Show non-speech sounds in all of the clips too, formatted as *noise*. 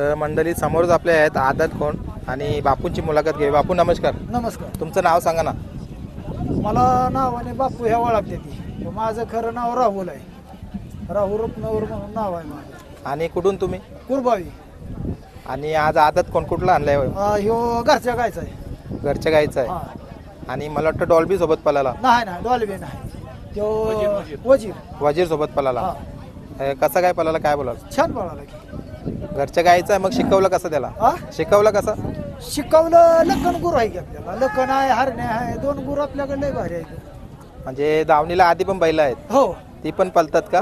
मंडळी समोरच आपले आहेत आदत कोण आणि बापूंची मुलाखत घे बापू नमस्कार. नमस्कार. तुमचं नाव सांगा ना. मला नावाने बापू ह्या ओळखते ती. माझं खरं नाव राहुल आहे. राहुल रुपनवर म्हणून नाव आहे माझं. आणि कुठून तुम्ही? कुरबावी. आणि आज आदत कोण कुठला आणलाय? अं, ह्यो घरच्या गायचा आहे. घरच्या गाईचं हा. आहे आणि मला वाटतं डॉल्बी सोबत पलाला नाही नाही डॉल्बी नाही. तो वजीर वजीर. सोबत पलाला हा. अ, कसा काय पलाला काय बोला छान पळाला की. घरच्या गाईचं आहे मग शिकवलं कसं त्याला? हा? शिकवलं कसं? शिकवलं लखन गुरु आहे की आपल्याला. लखन आहे हरणे आहे दोन गुरु आपल्याकडे लय भारी आहेत. म्हणजे दावणीला आधी पण बैल आहेत. हो. ती पण पलतात का?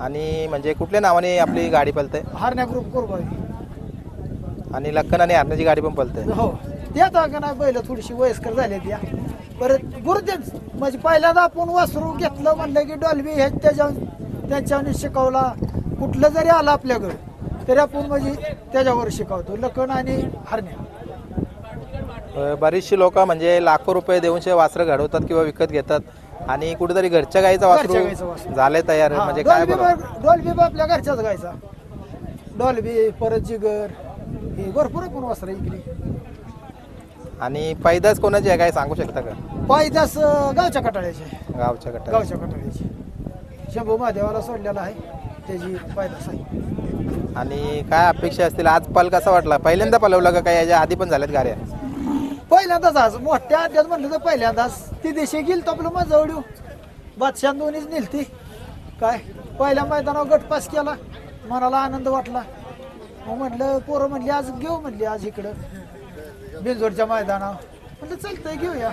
आणि म्हणजे कुठल्या नावाने आपली गाडी पलते हरण्या ग्रुप कुरबावी आणि लक्कन आणि हरण्याची गाडी पण पलते हो. ते आता का नाही बैल थोडीशी वयस्कर झाली त्या. परत गुरुतेच म्हणजे पहिल्यांदा आपण वासरू घेतलं म्हणलं की डॉल्बी हे त्याच्या त्याच्याने शिकवला. कुठलं जरी आलं आपल्याकडे. तरी आपण म्हणजे त्याच्यावर शिकवतो लखन आणि हरण्या. बरीचशी लोक म्हणजे लाखो रुपये देऊनशे वासरं घडवतात किंवा विकत घेतात आणि कुठेतरी घरच्या गाईचा घरच्या गाईचं वासरू. वासरू. झाले तयार म्हणजे काय डॉल्बी बा आपल्या घरच्याच गायचा डॉल्बी परत जिगर हे भरपूर आपण वासरं इकली आणि पैदास कोणाची आहे काय सांगू शकता का? पायदास गावच्या कटाळ्याचे गावच्या गटात गावच्या कटाळ्याची. शंभू महादेवाला सोडलेला आहे त्याची पायदास आहे. आणि काय अपेक्षा असतील? आज पल कसा वाटला? पहिल्यांदा पलवला का काय? याच्या आधी पण झाल्यात गाड्या. पहिल्यांदाच आज. मोठ्या अड्ड्यात म्हणलं तर पहिल्यांदाच. ती देशी गेल तर आपलं मजा उडू बादशाह दोन्हीच नेलती. काय? पहिल्या मैदानावर गट पास केला. मनाला आनंद वाटला. मग म्हटलं पोरं म्हणली आज घेऊ म्हणली आज इकडं. बिंजोडच्या मैदानावर. म्हटलं चालतंय घेऊया.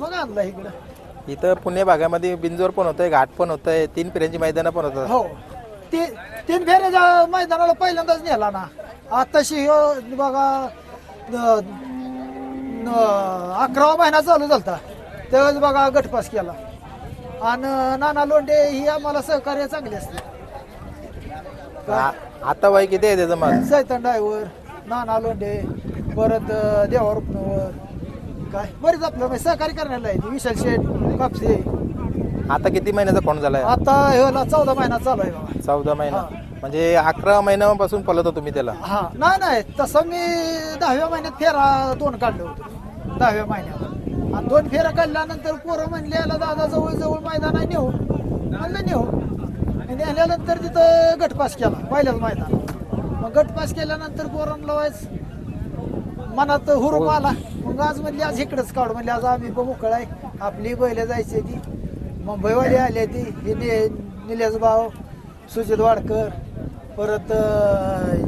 मग आणला इकडं. इथं पुणे भागामध्ये बिंजोर पण होतंय घाट पण होतंय तीन पिऱ्यांची मैदानं पण होतात. हो. ते तीन फेऱ्याच्या मैदानाला पहिल्यांदाच नेला ना. आताशी ह्यो बघा न- न- अकरावा महिना चालू झालता. त्यावेळेस बघा गटपास केला. आणि नाना लोंढे ही आम्हाला सहकार्य चांगले असते. आ- आता वय किती आहे त्याचं मग सैतन नाना लोंढे परत अं, देवा रुपनवर काय? बरेच आपलं म्हणजे सहकार्य करण्याला आहे विशाल शेठ कापसे. आता किती महिन्याचा कोण झालाय? आता ह्योला चौदा महिना चालू आहे बघा. चौदा महिना. हा. म्हणजे अकरा महिन्यापासून पलवतो तुम्ही त्याला. हा. नाही नाही. तसं मी दहाव्या महिन्यात फेरा दोन काढलं होतं. दहाव्या महिन्यात. आणि दोन फेरा काढल्यानंतर पोरं म्हणले याला दादा जवळ जवळ मैदान आहे नेऊ. म्हणलं नेऊ. आणि नेल्यानंतर तिथं गटपास केला पहिल्याच मैदान मग गटपास केल्यानंतर पोरांना वायच मनात हुरूप आला. मग आज म्हणली आज इकडंच काढू. म्हणले आज आम्ही मोकळ आहे. आपली बैल जायची ती. मुंबईवाली आली ती. हे निलेश भाऊ सुजित वाडकर परत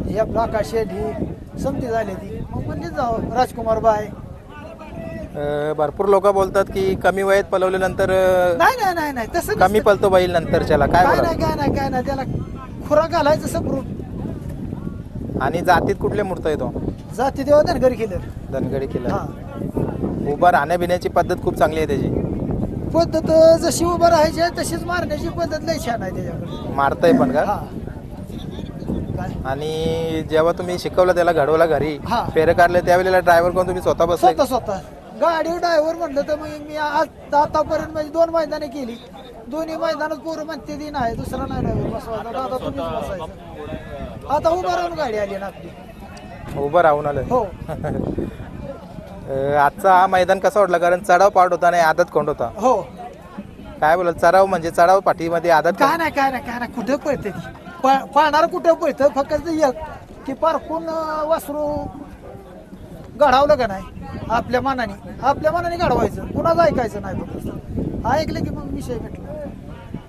हे आपलं आकाश शेठी समती झाली ती मग म्हणली जाऊ राजकुमार बाय. अं, भरपूर लोक बोलतात की कमी वयात पलवल्यानंतर अं, नाही नाही नाही नाही तसं कमी. पलतो बैल नंतरच्याला. काय काय बोला नाही काय नाही काय नाही त्याला खुराक घालायचं सप्रूट आणि जातीत कुठले मूर्त येतो जाती देवा धनगरी केलं धनगडी हा. किल्ला उभा राहण्या बिण्याची पद्धत खूप चांगली आहे त्याची. पद्धत जशी उभं राहायची आहे तशीच मारण्याची पद्धत लय छान आहे त्याच्याकडे. मारतय पण का? हा. आणि जेव्हा तुम्ही शिकवलं त्याला घडवला घरी हा. फेरे काढले त्यावेळेला ड्रायव्हर कोण तुम्ही स्वतः बसले? स्वतः स्वतः. गाडी ड्रायव्हर म्हणलं तर मग मी आज आतापर्यंत म्हणजे दोन मैदाने केली. दोन्ही मैदानात पोरं म्हणते ती नाही दुसरा नाही ड्रायव्हर बसवायचा दादा तुम्हीच बसायचं. आता उभा राहून गाडी आली ना आपली. उभं राहून आलं. हो. *laughs* अं, आजचा हा मैदान कसा वाटला? कारण चढाव पाठ होता आणि आदत कोंड होता. हो. काय बोलाल? चढाव म्हणजे चढाव पाठीमध्ये आदत काय नाही काय नाही काय नाही. कुठं पळते ती? पळणार कुठं पळतं फक्त एक की पारखून अं, वासरू घडावलं का नाही? आपल्या मनाने आपल्या मनाने घडवायचं. कुणाचं ऐकायचं नाही फक्त ऐकलं की मग विषय भेटला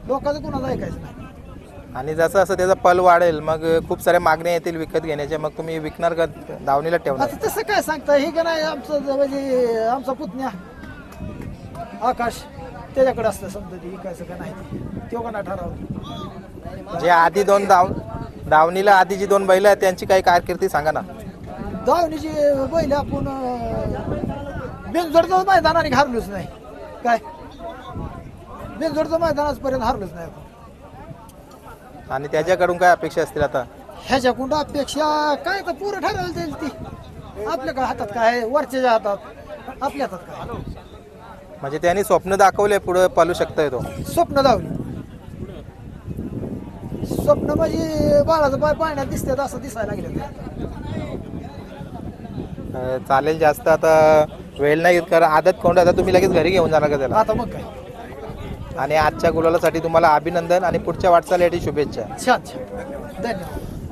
लोकांचं कुणाचं ऐकायचं नाही? आणि जसं असं त्याचा पल वाढेल मग खूप साऱ्या मागण्या येतील विकत घेण्याच्या मग तुम्ही विकणार का दावणीला ठेवणार? आता तसं काय सांगता हे का नाही आमचं ज- म्हणजे आमचा पुतण्या आकाश त्याच्याकडे असतं समजा ते विकायचं का नाही ते. तो का नाही ठरवलं जे आधी दोन दाव दावणीला आधी जी दोन बैल आहेत त्यांची काही कारकिर्दी सांगा ना. दावणीची बैल आपण बिनजोडचं मैदानाने हारलोच नाही. काय? बिनजोडचं मैदान आजपर्यंत हारलोच नाही आपण. आणि त्याच्याकडून काय अपेक्षा असतील आता? ह्याच्याकडून अपेक्षा काय तर पूर्ण ठरवलं जाईल ती. आपल्याकडे हातात काय? वरच्या हातात. आपल्या हातात काय? म्हणजे त्यांनी स्वप्न दाखवले पुढे पालू शकता तो. स्वप्न दाखवले स्वप्न म्हणजे बाळाचं पाय पाण्यात दिसतात असं दिसायला लागलं चालेल जास्त आता वेळ नाही कारण आदत कोण आता तुम्ही लगेच घरी घेऊन जाणार का त्याला? आता मग काय. आणि आजच्या गुलालासाठी तुम्हाला अभिनंदन आणि पुढच्या वाटचालीसाठी शुभेच्छा. धन्यवाद.